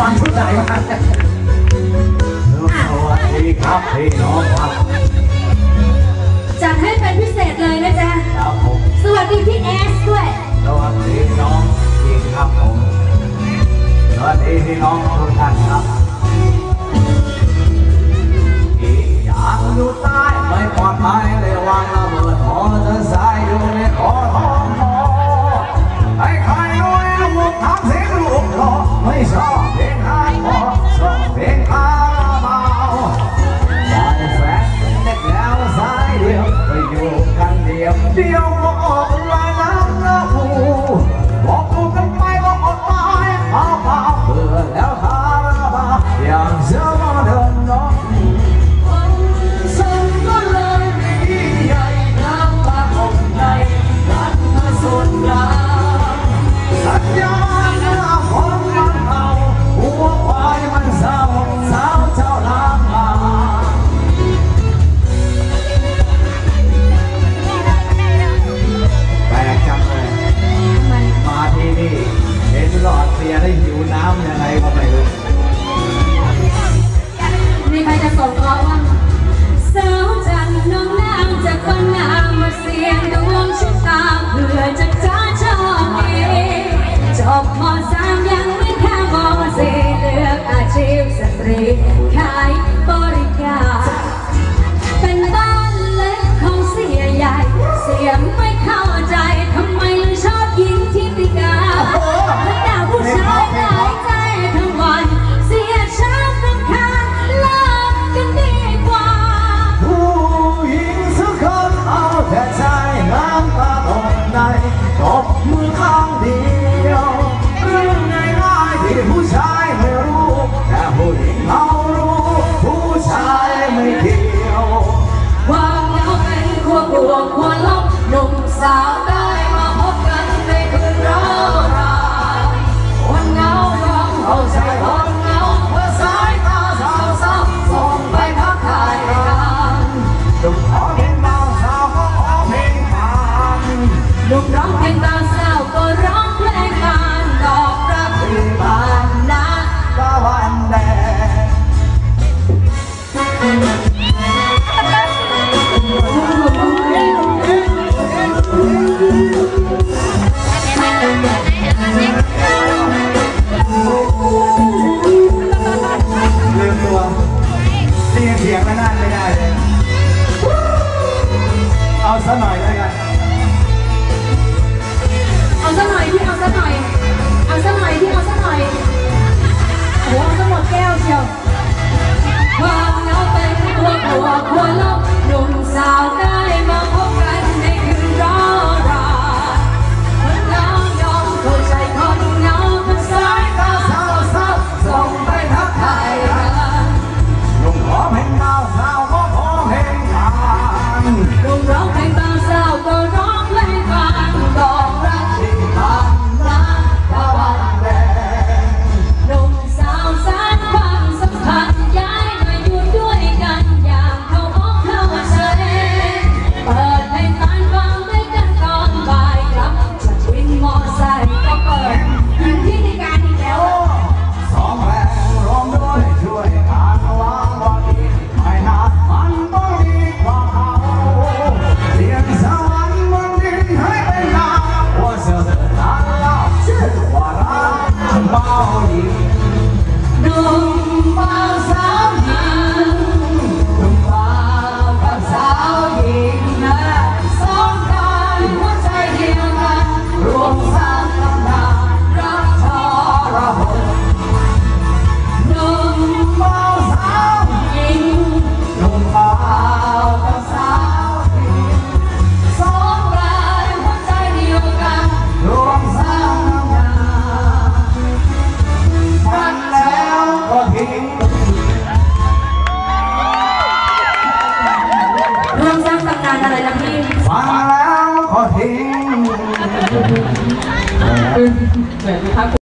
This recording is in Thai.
ฟังชุดไหนมาสวัสดีครับพี่น้องครับจัดให้เป็นพิเศษเลยนะจ๊ะสวัสดีพี่แอสด้วย สวัสดีน้องพี่ครับผม สวัสดีพี่น้องทุกท่านครับ ยวเดี๋ยวก็ออกมา ลูกร้องเบาสาวก็ร้องเพลงบานดอกรักบานนะตะวันแดงลืมตัวเสียงเสียงไม่น่าไม่ได้เลย เอาซะหน่อยแล้วกัน เอาซะหน่อยพี่ กาฟังแล้วก็ทิ้ง เหมือนพัก